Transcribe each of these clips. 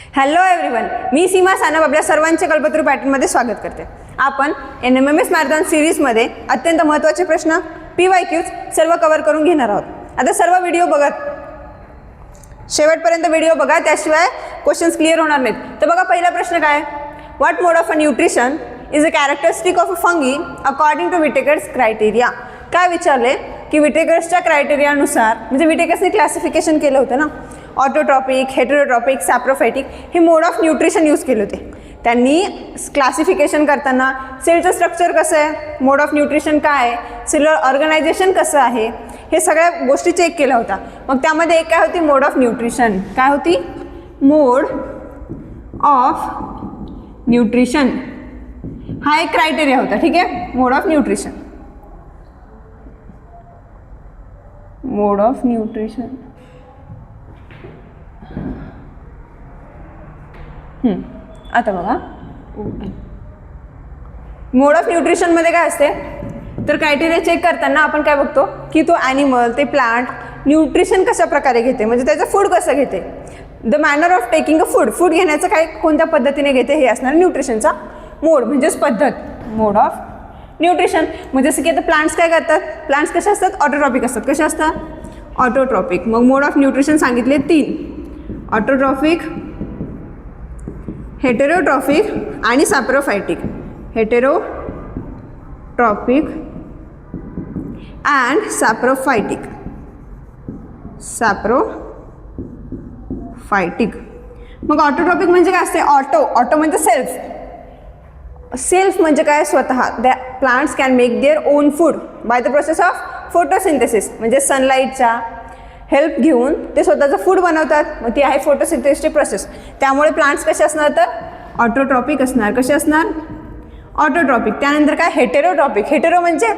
Hello everyone मी सीमा सानप आपल्या सर्वांचे कल्पतरू पॅटर्नमध्ये स्वागत करते. आपण N M M S marathon सिरीजमध्ये अत्यंत महत्त्वाचे प्रश्न पी वाय क्यूज सर्व कव्हर करून घेणार आहोत. आता सर्व व्हिडिओ बघत शेवटपर्यंत व्हिडिओ बघा त्याशिवाय क्वेश्चन्स क्लिअर होणार नाहीत. तर बघा पहिला प्रश्न काय? What mode of a nutrition is a characteristic of a fungi according to Whittaker's criteria काय विचारले? की विटेकर्सच्या क्रायटेरियानुसार म्हणजे विटेकर्सने क्लासिफिकेशन केलं होतं ना. ऑटोट्रॉपिक हेटेरोट्रॉपिक सॅप्रोफायटिक हे मोड ऑफ न्यूट्रिशन यूज केले होते. त्यांनी क्लासिफिकेशन करताना सेलचं स्ट्रक्चर कसं आहे मोड ऑफ न्यूट्रिशन काय आहे सेलर ऑर्गनायझेशन कसं आहे हे सगळ्या गोष्टी चेक केल्या होत्या. मग त्यामध्ये एक काय होती मोड ऑफ न्यूट्रिशन काय होती? मोड ऑफ न्यूट्रिशन हा एक क्रायटेरिया होता ठीक आहे? Mode of nutrition mode of nutrition आता बघा. मोड ऑफ न्यूट्रिशनमध्ये काय असते? तर क्रायटेरिया चेक करताना आपण काय बघतो? की तो ॲनिमल ते प्लांट न्यूट्रिशन कशा प्रकारे घेते? म्हणजे त्याचं फूड कसं घेते? The manner of taking a food. Food घेण्याचं काय कोणत्या पद्धतीने घेते? हे असणार न्यूट्रिशनचा मोड म्हणजेच पद्धत. Mode of nutrition. म्हणजे जसं की आता प्लांट्स काय करतात? प्लांट्स कसे असतात? ऑटोट्रॉपिक असतात. कसे असतात? ऑटोट्रॉपिक. मग मोड ऑफ न्यूट्रिशन सांगितले तीन. ऑटोट्रॉपिक हेटेरोट्रॉफिक आणि सॅप्रोफायटिक हेटेरोट्रॉफिक अँड सॅप्रोफायटिक सॅप्रोफायटिक मग ऑटोट्रॉपिक म्हणजे काय असते? ऑटो. ऑटो म्हणजे सेल्फ. सेल्फ म्हणजे काय? स्वतः. The plants can make their own food by the process of photosynthesis म्हणजे सनलाईटच्या हेल्प घेऊन ते स्वतःचं फूड बनवतात. मग ती आहे फोटोसिंथेसिसची प्रोसेस त्यामुळे प्लांट्स कसे असणार तर? ऑटोट्रॉपिक असणार. कसे असणार? ऑटोट्रॉपिक त्यानंतर काय? हेटेरोट्रॉपिक हेटेरो म्हणजे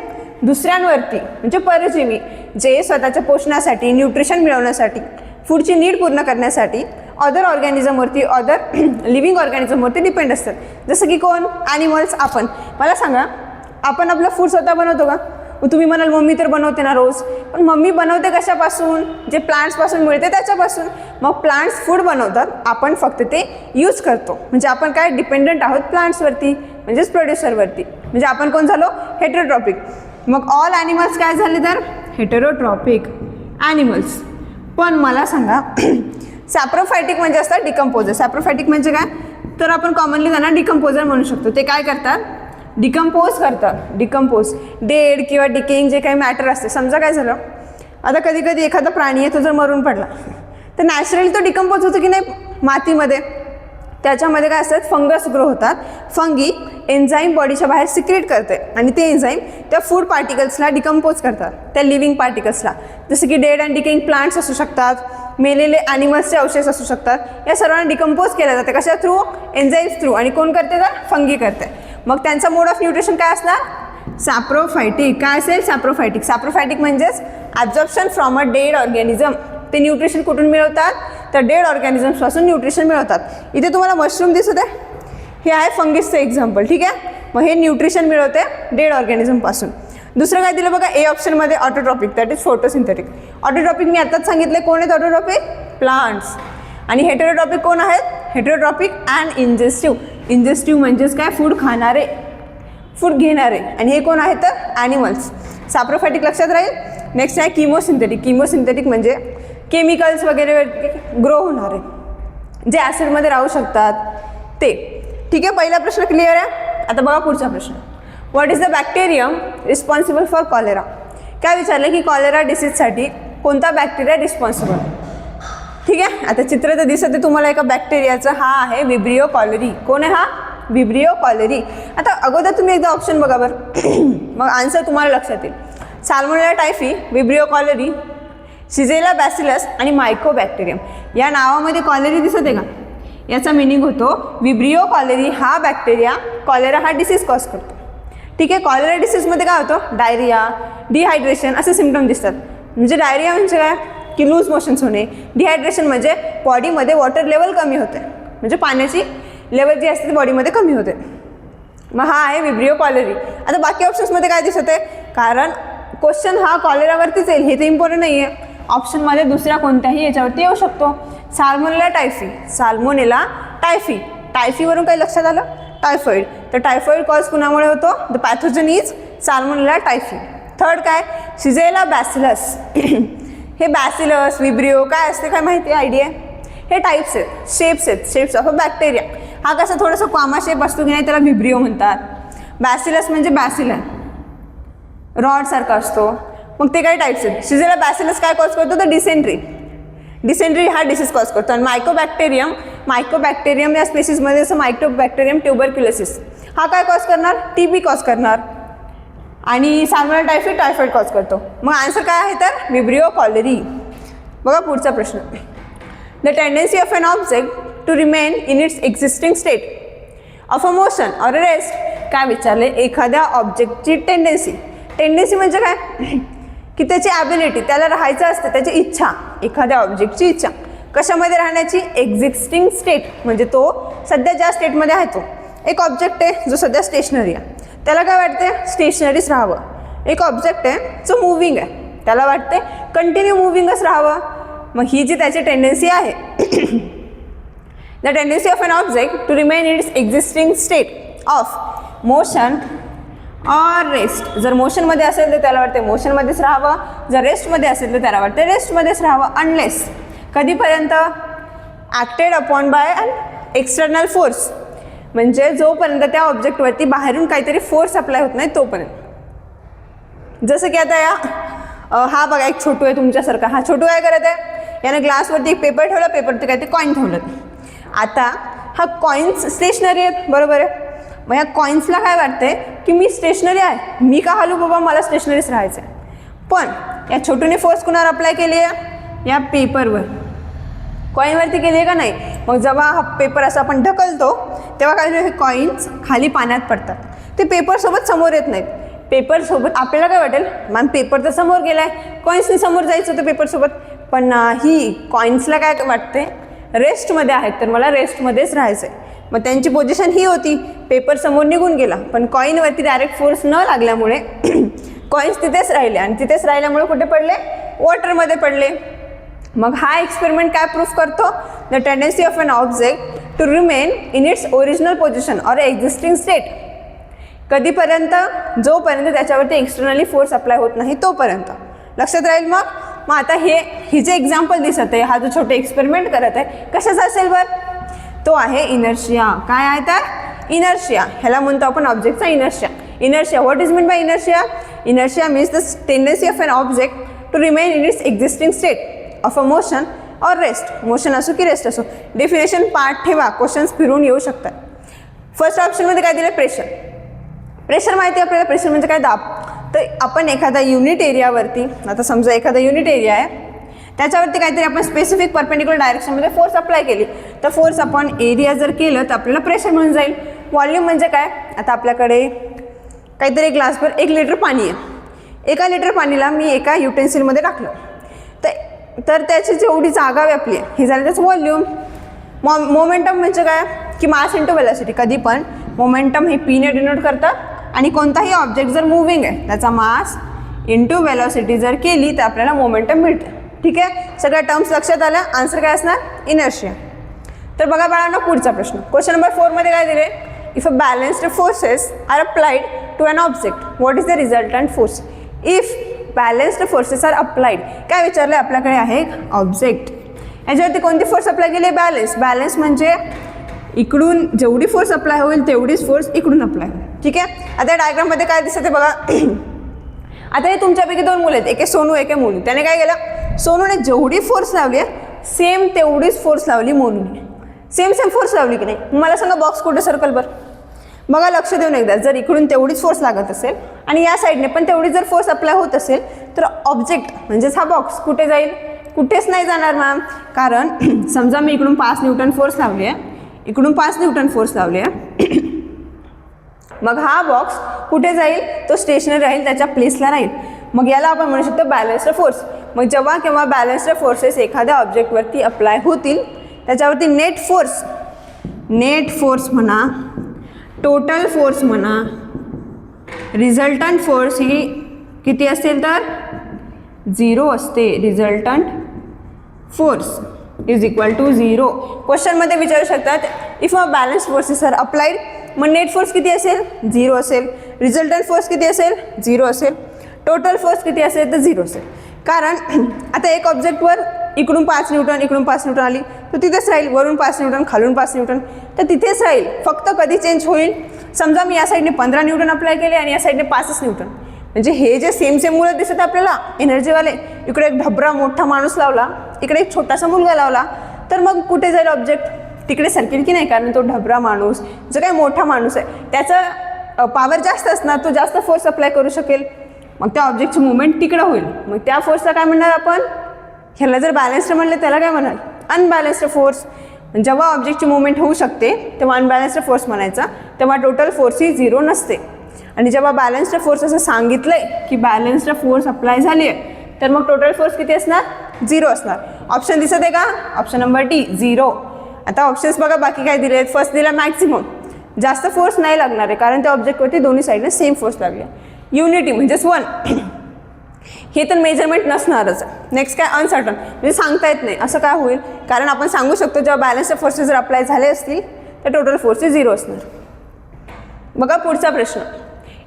दुसऱ्यांवरती म्हणजे परजीवी जे स्वतःच्या पोषणासाठी न्यूट्रिशन मिळवण्यासाठी फूडची नीड पूर्ण करण्यासाठी अदर ऑर्गॅनिझमवरती अदर लिव्हिंग ऑर्गॅनिझमवरती डिपेंड असतात. जसं की कोण? ॲनिमल्स आपण. मला सांगा आपण आपलं फूड स्वतः बनवतो का? तुम्ही म्हणाल मम्मी तर बनवते ना रोज. पण मम्मी बनवते कशापासून? जे प्लांट्सपासून मिळते त्याच्यापासून. मग प्लांट्स फूड बनवतात आपण फक्त ते यूज करतो. म्हणजे आपण काय डिपेंडंट आहोत प्लांट्सवरती म्हणजेच प्रोड्युसरवरती म्हणजे आपण कोण झालो? हेटेरोट्रॉपिक मग ऑल ॲनिमल्स काय झाले तर? हेटेरोट्रॉपिक ॲनिमल्स पण मला सांगा सॅप्रोफायटिक म्हणजे असतात डिकम्पोजर सॅप्रोफायटिक म्हणजे काय? तर आपण कॉमनली त्यांना डिकम्पोजर म्हणू शकतो. ते काय करतात? डिकम्पोज करतात. डिकम्पोज डेड किंवा डिकेईंग जे काही मॅटर असते. समजा काय झालं? आता कधी कधी एखादा प्राणी आहे तो जर मरून पडला तर नॅचरली तो डिकम्पोज होतो की नाही? मातीमध्ये. त्याच्यामध्ये काय असतात? फंगस ग्रो होतात. फंगी एन्झाईम बॉडीच्या बाहेर सिक्रेट करते. आणि ते एन्झाईम त्या फूड पार्टिकल्सला डिकम्पोज करतात. त्या लिव्हिंग पार्टिकल्सला जसं की डेड अँड डिकेइंग प्लांट्स असू शकतात. मेलेले ॲनिमल्सचे अवशेष असू शकतात. या सर्वांना डिकम्पोज केलं जाते. कशा थ्रू एन्झाईम्स थ्रू आणि कोण करते तर? फंगी करते. मग त्यांचा मोड ऑफ न्यूट्रिशन काय असणार? सॅप्रोफायटिक. काय असेल? सॅप्रोफायटिक. सॅप्रोफायटिक म्हणजेच absorption from a dead organism ते न्यूट्रिशन कुठून मिळवतात? तर डेड ऑर्गॅनिझम्सपासून न्यूट्रिशन मिळवतात. इथे तुम्हाला मशरूम दिसत आहे हे आहे फंगिसचं एक्झाम्पल ठीक आहे? मग हे न्यूट्रिशन मिळवते डेड ऑर्गॅनिझमपासून दुसरं काय दिलं बघा? ए ऑप्शनमध्ये autotrophic that is photosynthetic autotrophic मी आत्ताच सांगितले. कोण आहेत ऑटोट्रॉपिक प्लांट्स आणि हेटेरोट्रॉपिक कोण आहेत? हेटेरोट्रॉपिक अँड इंजेस्टिव्ह इंजेस्टिव्ह म्हणजेच काय? फूड खाणारे फूड घेणारे. आणि हे कोण आहे तर ॲनिमल्स सॅप्रोफॅटिक लक्षात राहील? नेक्स्ट आहे किमोसिंथेटिक किमोसिंथेटिक म्हणजे केमिकल्स वगैरे ग्रो होणारे. जे ॲसिडमध्ये राहू शकतात. ते. ठीक आहे? पहिला प्रश्न क्लिअर आहे? आता बघा पुढचा प्रश्न. What is the bacterium responsible for cholera काय विचारलं की कॉलेरा डिसीजसाठी कोणता बॅक्टेरिया रिस्पॉन्सिबल ठीक आहे? आता चित्र तर दिसत आहे तुम्हाला एका बॅक्टेरियाचं हा आहे विब्रिओ कॉलरी कोण आहे हा? विब्रिओ कॉलरी आता अगोदर तुम्ही एकदा ऑप्शन बघा बरं. मग आन्सर तुम्हाला लक्षात येईल. Salmonella typhi vibrio cholerae shigella bacillus आणि मायकोबॅक्टेरियम या नावामध्ये कॉलरी दिसत आहे का? याचा मिनिंग होतो विब्रिओ कॉलेरी हा बॅक्टेरिया कॉलेरा हा डिसीज कॉज करतो. ठीक आहे? कॉलेरा डिसीजमध्ये काय होतं? डायरिया डिहायड्रेशन असे सिमटम दिसतात. म्हणजे डायरिया म्हणजे काय? की लूज मोशन्स होणे डिहायड्रेशन म्हणजे बॉडीमध्ये वॉटर लेवल कमी होते. म्हणजे पाण्याची लेवल जी असते ती बॉडीमध्ये कमी होते. मग हा आहे विब्रिओ कॉलरी. आता बाकी ऑप्शन्समध्ये काय दिसत आहे? कारण क्वेश्चन हा कॉलेरावरतीच येईल हे तर इम्पॉर्टंट नाही आहे ऑप्शनमध्ये दुसऱ्या कोणत्याही याच्यावरती येऊ शकतो. साल्मोनेला टायफी साल्मोनेला टायफी टायफीवरून काही लक्षात आलं? टायफॉईड तर टायफॉईड कॉज कुणामुळे होतो? The pathogen is Salmonella typhi third काय? शिजेला बॅसिलस हे बॅसिलस विब्रिओ काय असते काय माहिती? आयडिया हे टाईप्स आहेत. शेप्स आहेत. शेप्स ऑफ अ बॅक्टेरिया हा कसं थोडंसं कॉमा शेप असतो की नाही त्याला विब्रिओ म्हणतात. बॅसिलस म्हणजे बॅसिलन रॉडसारखा असतो. मग ते काही टाईप्स आहेत? शिजेला बॅसिलस काय कॉज करतो? तर डिसेंट्री डिसेंट्री हा डिसीज कॉज करतो. आणि मायकोबॅक्टेरियम मायकोबॅक्टेरियम या स्पेसिसमध्ये असं मायक्रोबॅक्टेरियम ट्युबरक्युलोसिस हा काय कॉज करणार? टी बी कॉज करणार. आणि साल्मोनेला टायफॉइड टायफॉइड कॉज करतो. मग आन्सर काय आहे तर? विब्रिओ कॉलरी बघा पुढचा प्रश्न. The tendency of an object to remain in its existing state of a motion or rest काय विचारले? एखाद्या ऑब्जेक्टची टेंडन्सी टेंडन्सी म्हणजे काय? की त्याची ॲबिलिटी त्याला राहायचं असतं त्याची इच्छा एखाद्या ऑब्जेक्टची इच्छा. कशामध्ये राहण्याची? एक्झिस्टिंग स्टेट म्हणजे तो सध्या ज्या स्टेटमध्ये आहे तो. एक ऑब्जेक्ट आहे जो सध्या स्टेशनरी आहे. त्याला काय वाटते स्टेशनरीच राहावं. एक ऑब्जेक्ट आहे जो मूविंग आहे. त्याला वाटते कंटिन्यू मुव्हिंगच राहावं. मग ही जी त्याची टेंडन्सी आहे the tendency of an object to remain its existing state of motion or rest जर मोशनमध्ये असेल तर त्याला वाटते मोशनमध्येच राहावं. जर रेस्टमध्ये असेल तर त्याला वाटते रेस्टमध्येच राहावं. अनलेस कधीपर्यंत? Acted upon by an external force म्हणजे जोपर्यंत त्या ऑब्जेक्टवरती बाहेरून काहीतरी फोर्स अप्लाय होत नाही तोपर्यंत. जसं की आता या हा बघा एक छोटू आहे तुमच्यासारखा. हा छोटू काय करत आहे? यानं ग्लासवरती एक पेपर ठेवला पेपरवरती काय ते कॉईन ठेवलं. आता हा कॉईन्स स्टेशनरी आहेत बरोबर आहे? मग या कॉईन्सला काय वाटते की मी स्टेशनरी आहे. मी का हलू बाबा? मला स्टेशनरीच राहायचं आहे पण या छोटूने फोर्स कुणावर अप्लाय केली आहे या पेपरवर कॉईनवरती गेले का नाही? मग जेव्हा हा पेपर असा आपण ढकलतो तेव्हा काय हे कॉईन्स खाली पाण्यात पडतात. ते पेपरसोबत समोर येत नाहीत. पेपरसोबत आपल्याला काय वाटेल? मॅम पेपर तर समोर गेला आहे कॉईन्सनी समोर जायचं होतं पेपरसोबत पण ही कॉईन्सला काय वाटते रेस्टमध्ये आहेत. तर मला रेस्टमध्येच राहायचं आहे मग त्यांची पोझिशन ही होती. पेपर समोर निघून गेला. पण कॉईनवरती डायरेक्ट फोर्स न लागल्यामुळे कॉईन्स तिथेच राहिले. आणि तिथेच राहिल्यामुळे कुठे पडले? वॉटरमध्ये पडले. मग हा एक्सपेरिमेंट काय प्रूफ करतो? The tendency of an object to remain in its original position or existing state कधीपर्यंत? जोपर्यंत त्याच्यावरती एक्सटर्नली फोर्स अप्लाय होत नाही तोपर्यंत. लक्षात राहील मग? मग आता हे ही जे एक्झाम्पल दिसत आहे हा जो छोटे एक्सपेरिमेंट करत आहे कशाचा असेल बर तो आहे इनर्शिया काय आहे तर? इनर्शिया ह्याला म्हणतो आपण ऑब्जेक्टचा inertia inertia what is mean by inertia inertia means the tendency of an object to remain in its existing state of a motion or rest motion असो की रेस्ट असो. डेफिनेशन पार्ट ठेवा. क्वेश्चन्स फिरून येऊ शकतात. फर्स्ट ऑप्शनमध्ये काय दिलं? प्रेशर प्रेशर माहिती आहे आपल्याला? प्रेशर म्हणजे काय? दाब. तर आपण एखादा युनिट एरियावरती आता समजा एखादा युनिट एरिया आहे त्याच्यावरती काहीतरी आपण स्पेसिफिक परपेंडिक्युलर डायरेक्शनमध्ये फोर्स अप्लाय केली. तर फोर्स आपण एरिया जर केलं तर आपल्याला प्रेशर मिळून जाईल. व्हॉल्यूम म्हणजे काय? आता आपल्याकडे काहीतरी ग्लासभर एक लिटर पाणी आहे. एका लिटर पाणीला मी एका युटेन्सिलमध्ये टाकलं. तर त्याची जेवढी जागा व्यापली आहे ही झाली त्याचं व्हॉल्यूम. मो मोमेंटम म्हणजे काय? की मास इंटू वेलॉसिटी कधी पण. मोमेंटम हे पीने डिनोट करतात आणि कोणताही ऑब्जेक्ट जर मुव्हिंग आहे त्याचा मास इंटू वेलॉसिटी जर केली तर आपल्याला मोमेंटम मिळते. ठीक आहे? सगळ्या टर्म्स लक्षात आल्या? आन्सर काय असणार? इनर्शिया तर बघा बाळांनो पुढचा प्रश्न. क्वेश्चन नंबर फोरमध्ये काय दिले? If a balanced forces are applied to an object what is the resultant force if balanced forces are applied काय विचारलं आहे आपल्याकडे आहे? ऑब्जेक्ट याच्यावरती कोणती फोर्स अप्लाय केली? आहे बॅलन्स बॅलन्स म्हणजे इकडून जेवढी फोर्स अप्लाय होईल तेवढीच फोर्स इकडून अप्लाय होईल. ठीक आहे? आता डायग्राममध्ये काय दिसतं ते बघा. आता हे तुमच्यापैकी दोन मुलं आहेत. एक सोनू एक मोनू. त्याने काय केलं? सोनूने जेवढी फोर्स लावली आहे सेम तेवढीच फोर्स लावली मोनूने. सेम सेम फोर्स लावली की नाही? मला सांगा बॉक्स कुठे सर्कल बर बघा लक्ष देऊन एकदा जर इकडून तेवढीच फोर्स लागत असेल आणि या साईडने पण तेवढी जर फोर्स अप्लाय होत असेल तर ऑब्जेक्ट म्हणजेच हा बॉक्स कुठे जाईल? कुठेच नाही जाणार मॅम कारण समजा मी इकडून पाच न्यूटन फोर्स लावली आहे. इकडून पाच न्यूटन फोर्स लावली आहे. मग हा बॉक्स कुठे जाईल? तो स्टेशनरी राहील त्याच्या प्लेसला राहील. मग याला आपण म्हणू शकतो बॅलन्स्ड फोर्स मग जेव्हा केव्हा बॅलन्स्ड फोर्सेस एखाद्या ऑब्जेक्टवरती अप्लाय होतील त्याच्यावरती नेट फोर्स नेट फोर्स म्हणा टोटल फोर्स म्हणा. रिझल्टंट फोर्स ही किती असेल तर? झिरो असते. Resultant force is equal to zero क्वेश्चनमध्ये विचारू शकतात if a balance forces are applied मग नेट फोर्स किती असेल? झिरो असेल. रिझल्टंट फोर्स किती असेल? झिरो असेल. टोटल फोर्स किती असेल? तर झिरो असेल. कारण आता एक ऑब्जेक्टवर इकडून पाच न्यूटन इकडून पाच न्यूटन आली तर तिथेच राहील वरून पाच न्यूटन खालून पाच न्यूटन. तर तिथेच राहील फक्त कधी चेंज होईल? समजा मी या साईडने पंधरा न्यूटन अप्लाय केले आणि या साईडने पाचच न्यूटन. म्हणजे हे जे सेम सेम मुलं दिसत आपल्याला एनर्जीवाले इकडे एक ढबरा मोठा माणूस लावला इकडे एक छोटासा मुलगा लावला तर मग कुठे जाईल ऑब्जेक्ट तिकडे सरकेल की नाही? कारण तो ढबरा माणूस जो काही मोठा माणूस आहे त्याचा पॉवर जास्त असणार तो जास्त फोर्स अप्लाय करू शकेल. मग त्या ऑब्जेक्टची मुवमेंट तिकडं होईल. मग त्या फोर्सला काय म्हणणार आपण? ह्याला जर बॅलन्स्ड म्हणलं त्याला काय म्हणाल? अनबॅलन्स्ड फोर्स जेव्हा ऑब्जेक्टची मुवमेंट होऊ शकते तेव्हा अनबॅलन्स्ड फोर्स म्हणायचा. तेव्हा टोटल फोर्स ही झिरो नसते. आणि जेव्हा बॅलन्स्ड फोर्स असं सांगितलं आहे की बॅलन्स्ड फोर्स अप्लाय झाली आहे तर मग टोटल फोर्स किती असणार? झिरो असणार. ऑप्शन दिसत आहे का? ऑप्शन नंबर डी झिरो आता ऑप्शन्स बघा बाकी काय दिले आहेत फर्स्ट दिला मॅक्सिमम जास्त फोर्स नाही लागणार आहे कारण त्या ऑब्जेक्टवरती दोन्ही साईडने सेम फोर्स लागले. युनिटी म्हणजेच वन हे तर मेजरमेंट नसणारच. नेक्स्ट काय? अनसर्टन म्हणजे सांगता येत नाही. असं काय होईल? कारण आपण सांगू शकतो जेव्हा बॅलन्सचे फोर्सेस जर अप्लाय झाले असतील तर टोटल फोर्सेस झिरो असणार. बघा पुढचा प्रश्न.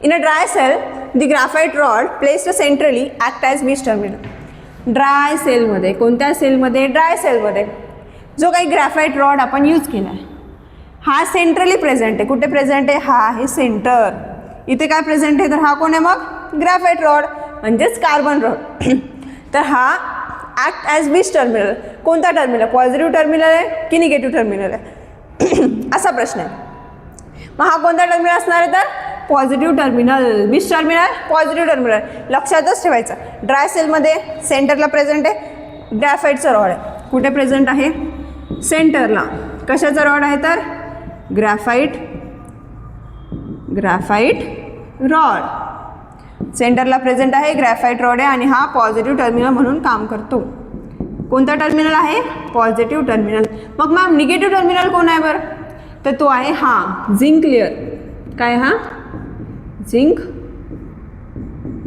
In a dry cell the graphite rod placed centrally act as which terminal dry सेलमध्ये कोणत्या सेलमध्ये ड्राय सेलमध्ये जो काही ग्राफाईट रॉड आपण यूज केला आहे हा सेंट्रली प्रेझेंट आहे. कुठे प्रेझेंट आहे? हा आहे सेंटर इथे काय प्रेझेंट आहे? तर हा कोण आहे मग? ग्राफाईट रॉड म्हणजेच कार्बन रॉड तर हा ॲक्ट ॲज बीच टर्मिनल कोणता टर्मिनल पॉझिटिव्ह टर्मिनल आहे की निगेटिव्ह टर्मिनल आहे? असा प्रश्न आहे. मग हा कोणता टर्मिनल असणार आहे तर? Positive terminal which terminal positive terminal लक्षातच ठेवायचं. ड्राय सेलमध्ये सेंटरला प्रेझेंट आहे. ग्रॅफाईटचं रॉड आहे. कुठे प्रेझेंट आहे? सेंटरला कशाचा रॉड आहे तर? ग्रॅफाईट ग्रॅफाईट रॉड सेंटरला प्रेझेंट आहे ग्रॅफाईट रॉड आहे आणि हा पॉझिटिव्ह टर्मिनल म्हणून काम करतो. कोणता टर्मिनल आहे? Positive terminal. मग मॅम निगेटिव्ह टर्मिनल कोण आहे बरं? तर तो आहे हा झिंक लेअर. काय हा? Zinc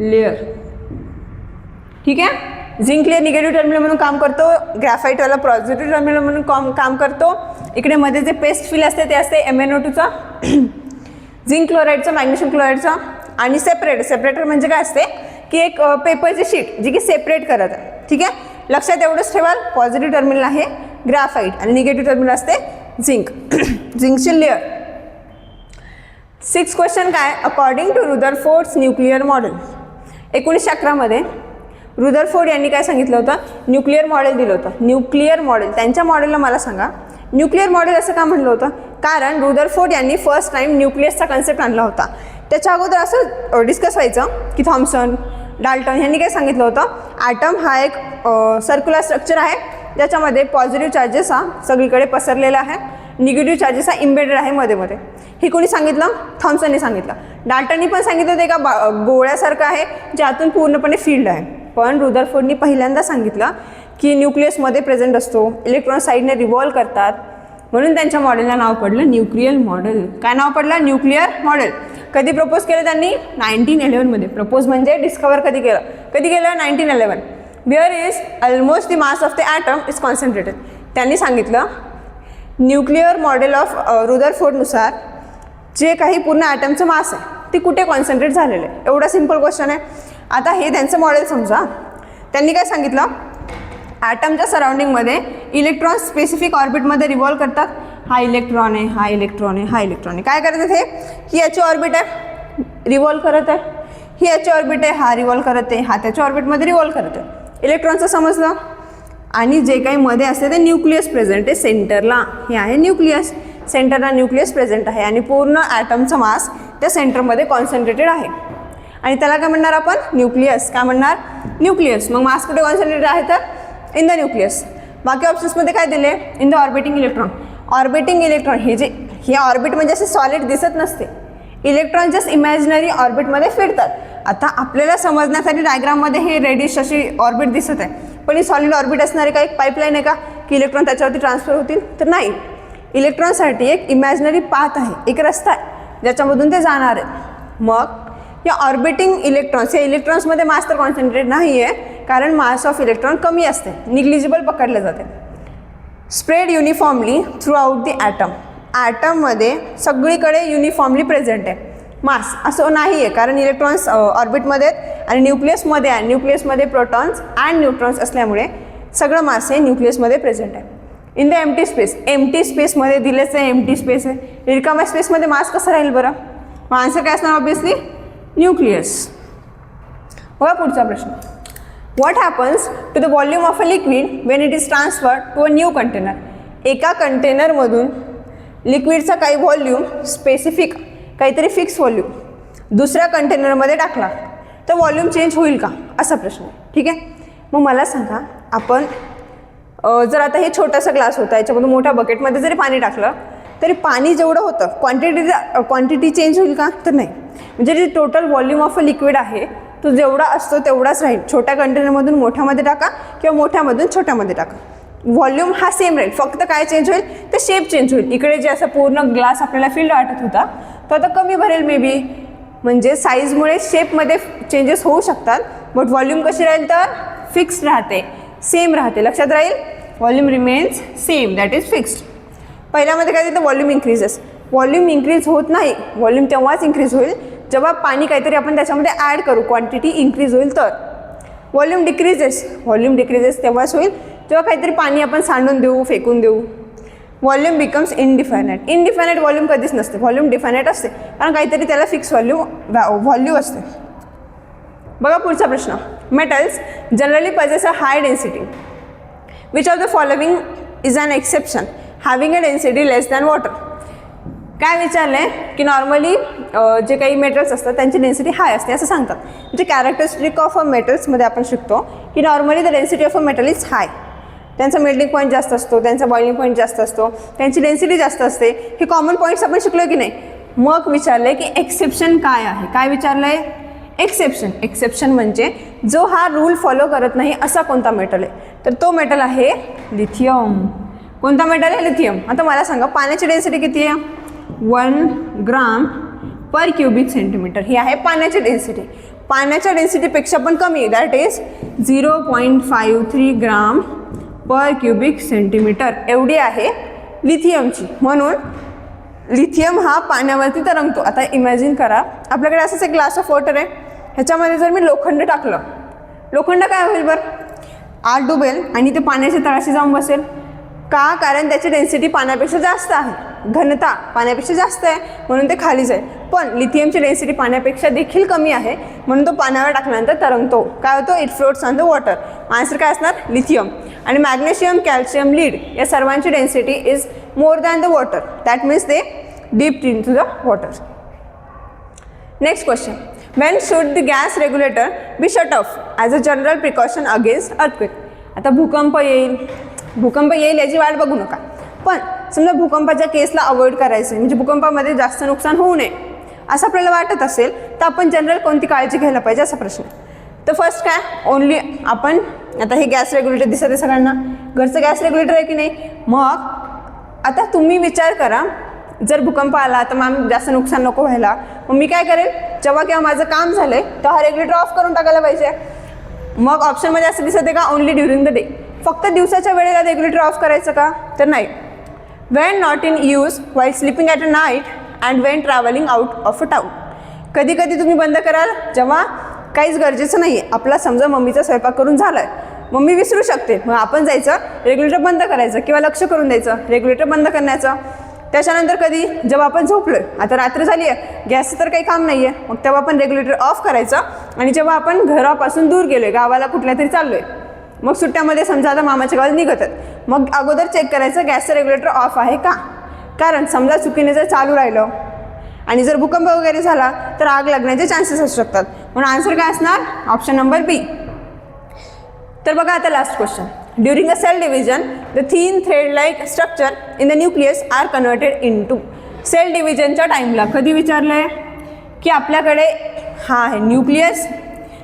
layer. ठीक आहे? झिंक लेअर निगेटिव्ह टर्मिनल म्हणून काम करतो ग्रॅफाईटवाला पॉझिटिव्ह टर्मिनल म्हणून काम काम करतो. इकडे मध्ये जे पेस्ट फिल असते ते असते एम एन ओ टूचा झिंक क्लोराईडचं मॅग्नेशियम क्लोराईडचं. आणि सेपरेट सेपरेटर म्हणजे काय असते की एक पेपरची शीट जी की सेपरेट करत. आहे ठीक आहे? लक्षात एवढंच ठेवाल पॉझिटिव्ह टर्मिनल आहे ग्राफाईट आणि निगेटिव्ह टर्मिनल असते झिंक झिंकची लेअर सिक्स क्वेश्चन काय? According to Rutherford's nuclear model एकोणीसशे अकरामध्ये रुदर फोर्ड यांनी काय सांगितलं होतं? न्यूक्लिअर मॉडेल दिलं होतं. न्यूक्लिअर मॉडेल त्यांच्या मॉडेलला मला सांगा. न्यूक्लिअर मॉडेल असं का म्हटलं होतं? कारण रुदर फोर्ड यांनी फर्स्ट टाईम न्यूक्लियसचा कन्सेप्ट आणला होता. त्याच्या अगोदर असं डिस्कस व्हायचं की थॉम्सन डाल्टन यांनी काय सांगितलं होतं? ॲटम हा एक सर्क्युलर स्ट्रक्चर आहे. ज्याच्यामध्ये पॉझिटिव्ह चार्जेस हा सगळीकडे पसरलेला आहे. निगेटिव्ह चार्जेस हा इम्बेडेड आहे मध्ये मध्ये. हे कोणी सांगितलं? थॉम्सनने सांगितलं. डाल्टननी पण सांगितलं होतं एका बा गोळ्यासारखं आहे ज्यातून पूर्णपणे फील्ड आहे. पण रुदरफोर्डनी पहिल्यांदा सांगितलं की न्यूक्लियसमध्ये प्रेझेंट असतो. इलेक्ट्रॉन साईडने रिव्हॉल्व करतात. म्हणून त्यांच्या मॉडेलला नाव पडलं न्यूक्लिअर मॉडेल काय नाव पडलं? न्यूक्लिअर मॉडेल कधी प्रपोज केलं त्यांनी? नाईन्टीन इलेवनमध्ये प्रपोज म्हणजे डिस्कवर कधी केलं? कधी केलं? Nineteen eleven where is almost the mass of the atom is concentrated त्यांनी सांगितलं न्यूक्लिअर मॉडेल ऑफ रुदर फोर्डनुसार जे काही पूर्ण ॲटमचं मास आहे ते कुठे कॉन्सन्ट्रेट झालेलं आहे? एवढा सिंपल क्वेश्चन आहे. आता हे त्यांचं मॉडेल समजा. त्यांनी काय सांगितलं? ॲटमच्या सराउंडिंगमध्ये इलेक्ट्रॉन स्पेसिफिक ऑर्बिटमध्ये रिव्हॉल्व करतात. हा इलेक्ट्रॉन आहे हा इलेक्ट्रॉन आहे हा इलेक्ट्रॉन आहे. काय करतात हे ही याची ऑर्बिट आहे रिव्हॉल्व करत आहे. ही याची ऑर्बिट आहे हा रिव्हॉल्व करत आहे हा त्याच्या ऑर्बिटमध्ये रिव्हॉल्व करत आहे. इलेक्ट्रॉनचं समजलं? आणि जे काही मध्ये असते ते न्यूक्लियस प्रेझेंट आहे सेंटरला हे आहे न्यूक्लियस सेंटरला न्यूक्लियस प्रेझेंट आहे. आणि पूर्ण ॲटमचं मास त्या सेंटरमध्ये कॉन्सन्ट्रेटेड आहे. आणि त्याला काय म्हणणार आपण? न्यूक्लियस काय म्हणणार? न्यूक्लियस मग मास कुठे कॉन्सन्ट्रेटेड आहे तर? इन द न्यूक्लियस बाकी ऑप्शन्समध्ये काय दिले? In the orbiting electron orbiting electron हे जे हे ऑर्बिट म्हणजे असे सॉलिड दिसत नसते. इलेक्ट्रॉन जस्ट इमॅजिनरी ऑर्बिटमध्ये फिरतात. आता आपल्याला समजण्यासाठी डायग्राममध्ये हे रेडिश अशी ऑर्बिट दिसत आहे. पण ही सॉलिड ऑर्बिट असणारी का एक पाईपलाईन आहे का? की इलेक्ट्रॉन त्याच्यावरती ट्रान्सफर होतील? तर नाही. इलेक्ट्रॉनसाठी एक इमॅजिनरी पाथ आहे. एक रस्ता आहे. ज्याच्यामधून ते जाणार आहे. मग की ऑर्बिटिंग इलेक्ट्रॉन्स या इलेक्ट्रॉन्समध्ये मास तर कॉन्सन्ट्रेट नाही आहे कारण मास ऑफ इलेक्ट्रॉन कमी असते निग्लिजिबल पकडले जाते. Spread uniformly throughout the atom ॲटममध्ये सगळीकडे युनिफॉर्मली प्रेझेंट आहे. मास असं नाही आहे कारण इलेक्ट्रॉन्स ऑर्बिटमध्ये आहेत आणि न्यूक्लियसमध्ये आहे. न्यूक्लियसमध्ये प्रोटॉन्स अँड न्यूट्रॉन्स असल्यामुळे सगळं मास हे न्यूक्लियसमध्ये प्रेझेंट आहे. In the empty space empty स्पेसमध्ये दिलेच आहे एम टी स्पेस आहे. रिकाम्या स्पेसमध्ये मास कसं राहील बरं? मग आन्सर काय असणार ऑब्विसली न्यूक्लियस. बघा पुढचा प्रश्न. What happens to the volume of a liquid when it is transfer to a new container एका कंटेनरमधून लिक्विडचा काही व्हॉल्यूम स्पेसिफिक काहीतरी फिक्स व्हॉल्यूम दुसऱ्या कंटेनरमध्ये टाकला तर व्हॉल्यूम चेंज होईल का? असा प्रश्न आहे. ठीक आहे? मग मला सांगा आपण जर आता हे छोटासा ग्लास होता याच्यामधून मोठ्या बकेटमध्ये जरी पाणी टाकलं तरी पाणी जेवढं होतं क्वांटिटी क्वांटिटी चेंज होईल का? तर नाही. म्हणजे जे total volume of a liquid आहे तो जेवढा असतो तेवढाच राहील. छोट्या कंटेनरमधून मोठ्यामध्ये टाका किंवा मोठ्यामधून छोट्यामध्ये टाका. व्हॉल्यूम हा सेम राहील. फक्त काय चेंज होईल? तर शेप चेंज होईल. इकडे जे असं पूर्ण ग्लास आपल्याला फिल्ड वाटत होता तो आता कमी भरेल मे बी म्हणजे साईजमुळे शेपमध्ये चेंजेस होऊ शकतात. बट व्हॉल्यूम कशी राहील तर फिक्स्ड राहते. सेम राहते. लक्षात राहील? Volume remains same that is fixed पहिल्यामध्ये काय देतं व्हॉल्यूम इन्क्रीजेस व्हॉल्यूम इन्क्रीज होत नाही. व्हॉल्यूम तेव्हाच इन्क्रीज होईल. जेव्हा पाणी काहीतरी आपण त्याच्यामध्ये ॲड करू क्वांटिटी इन्क्रीज होईल तर. व्हॉल्यूम डिक्रीजेस व्हॉल्यूम डिक्रीजेस तेव्हाच होईल. जेव्हा काहीतरी पाणी आपण सांडून देऊ फेकून देऊ volume becomes indefinite indefinite volume कधीच नसते. व्हॉल्यूम डिफायनाईट असते. कारण काहीतरी त्याला फिक्स व्हॉल्यू व्हॉल्यू असते. बघा पुढचा प्रश्न. Metals generally possess a high density which of the following is an exception having a density less than water काय विचारलं आहे? की नॉर्मली जे काही मेटल्स असतात त्यांची डेन्सिटी हाय असते असं सांगतात. म्हणजे कॅरेक्टरिस्टिक ऑफ अ मेटल्समध्ये आपण शिकतो की normally the density of a metal is high त्यांचा मेल्टिंग पॉईंट जास्त असतो त्यांचा बॉइलिंग पॉईंट जास्त असतो त्यांची डेन्सिटी जास्त असते. हे कॉमन पॉईंट्स आपण शिकलो की नाही? मग विचारलं आहे की एक्सेप्शन काय आहे? काय विचारलं आहे एक्सेप्शन एक्सेप्शन म्हणजे जो हा रूल फॉलो करत नाही असा कोणता मेटल आहे? तर तो मेटल आहे लिथियम कोणता मेटल आहे लिथियम आता मला सांगा पाण्याची डेन्सिटी किती आहे? One gram per cubic centimetre ही आहे पाण्याची डेन्सिटी पाण्याच्या डेन्सिटीपेक्षा पण कमी आहे. That is zero point five three gram per cubic centimetre एवढी आहे लिथियमची म्हणून लिथियम हा पाण्यावरती तरंगतो. आता इमॅजिन करा. आपल्याकडे असंच एक ग्लास ऑफ वॉटर आहे. ह्याच्यामध्ये जर मी लोखंड टाकलं लोखंड काय होईल बरं? आत डुबेल आणि ते पाण्याच्या तळाशी जाऊन बसेल. का? कारण त्याची डेन्सिटी पाण्यापेक्षा जास्त आहे. घनता पाण्यापेक्षा जास्त आहे म्हणून ते खाली जाईल पण लिथियमची डेन्सिटी पाण्यापेक्षा देखील कमी आहे म्हणून तो पाण्यावर टाकल्यानंतर तरंगतो. काय होतो? It floats on the water answer काय असणार? लिथियम आणि मॅग्नेशियम कॅल्शियम लीड या सर्वांची density is more than the water that means they deep into the water next question when should the gas regulator be shut off as a general precaution against earthquake आता भूकंप येईल. भूकंप येईल याची वाट बघू नका. पण समजा भूकंपाच्या केसला अवॉइड करायचं आहे म्हणजे भूकंपामध्ये जास्त नुकसान होऊ नये असं आपल्याला वाटत असेल तर आपण जनरल कोणती काळजी घ्यायला पाहिजे असा प्रश्न तर फर्स्ट काय? ओनली आपण आता हे गॅस रेग्युलेटर दिसत आहे सगळ्यांना. घरचं गॅस रेग्युलेटर आहे की नाही? मग आता तुम्ही विचार करा जर भूकंप आला तर मॅम जास्त नुकसान नको व्हायला. मग मी काय करेल? जेव्हा केव्हा माझं काम झालं आहे तेव्हा रेग्युलेटर ऑफ करून टाकायला पाहिजे. मग ऑप्शनमध्ये असं दिसत आहे का? ओनली ड्युरिंग द डे फक्त दिवसाच्या वेळेला रेग्युलेटर ऑफ करायचं का? तर नाही. When not in use while sleeping at a night and when travelling out of a town कधी कधी तुम्ही बंद कराल? जेव्हा काहीच गरजेचं नाही आहे आपला समजा मम्मीचा स्वयंपाक करून झाला आहे मम्मी विसरू शकते. मग आपण जायचं रेग्युलेटर बंद करायचं किंवा लक्ष करून द्यायचं रेग्युलेटर बंद करण्याचं. त्याच्यानंतर कधी? जेव्हा आपण झोपलोय. आता रात्र झाली आहे गॅसचं तर काही काम नाही आहे मग तेव्हा आपण रेग्युलेटर ऑफ करायचं आणि जेव्हा आपण घरापासून दूर गेलोय गावाला कुठल्या तरी चाललोय. मग सुट्ट्यामध्ये समजा आता मामाच्या गावाला निघतात मग अगोदर चेक करायचं गॅसचं रेग्युलेटर ऑफ आहे का? कारण समजा चुकीने जर चालू राहिलं आणि जर भूकंप वगैरे झाला तर आग लागण्याचे चान्सेस असू शकतात. म्हणून आन्सर काय असणार? ऑप्शन नंबर बी तर बघा आता last question during a cell division the thin thread like structure in the nucleus are converted into cell डिव्हिजनच्या टाईमला कधी विचारलं आहे की आपल्याकडे हा आहे न्यूक्लियस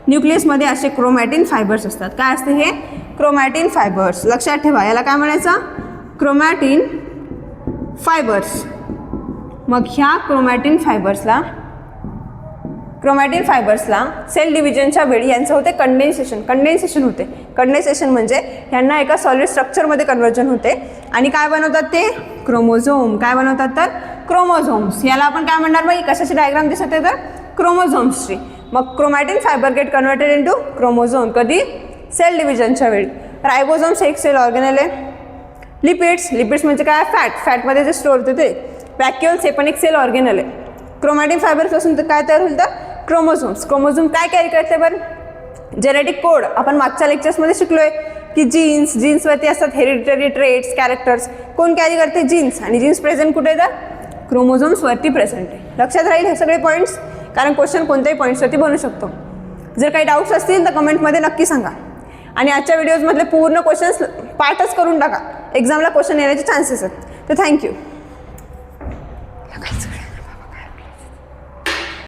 न्यूक्लियसमध्ये असे क्रोमॅटिन फायबर्स असतात. काय असते हे? Chromatin fibres. लक्षात ठेवा याला काय म्हणायचं? Chromatin fibres. मग ह्या क्रोमॅटिन फायबर्सला क्रोमॅटिन फायबर्सला सेल डिव्हिजनच्या वेळी यांचं होते कंडेन्सेशन. कंडेन्सेशन होते. कंडेन्सेशन म्हणजे ह्यांना एका सॉलिड स्ट्रक्चरमध्ये कन्वर्जन होते. आणि काय बनवतात ते? क्रोमोझोम. काय बनवतात तर? क्रोमोझोम्स. याला आपण काय म्हणणार बाई? कशाची डायग्राम दिसत आहे तर? क्रोमोझोम्सची. मग chromatin fibre get converted into chromosome कधी? सेल डिव्हिजनच्या वेळी. रायबोझोम्स एक सेल ऑर्गेनल आहे लिपिड्स लिपिड्स म्हणजे काय? फॅट फॅटमध्ये जे स्टोर होते ते. वॅक्युअल्स हे पण एक सेल ऑर्गेनल आहे क्रोमॅटिक फायबर्सपासून तर काय तयार होईल तर? क्रोमोझोम्स क्रोमोझोम काय कॅरी करते बरं? जेनेटिक कोड आपण मागच्या लेक्चर्समध्ये शिकलोय की जीन्स जीन्सवरती असतात हेरिडिटरी ट्रेट्स कॅरेक्टर्स कोण कॅरी करते? जीन्स आणि जीन्स प्रेझेंट कुठे तर? क्रोमोझोम्सवरती प्रेझेंट आहे. लक्षात राहील हे सगळे पॉईंट्स कारण क्वेश्चन कोणत्याही पॉईंटसाठी बनू शकतो. जर काही डाऊट्स असतील तर कमेंटमध्ये नक्की सांगा. आणि आजच्या व्हिडिओजमधले पूर्ण क्वेश्चन्स पाठच करून टाका. एक्झामला क्वेश्चन येण्याचे चान्सेस आहेत. तर थँक्यू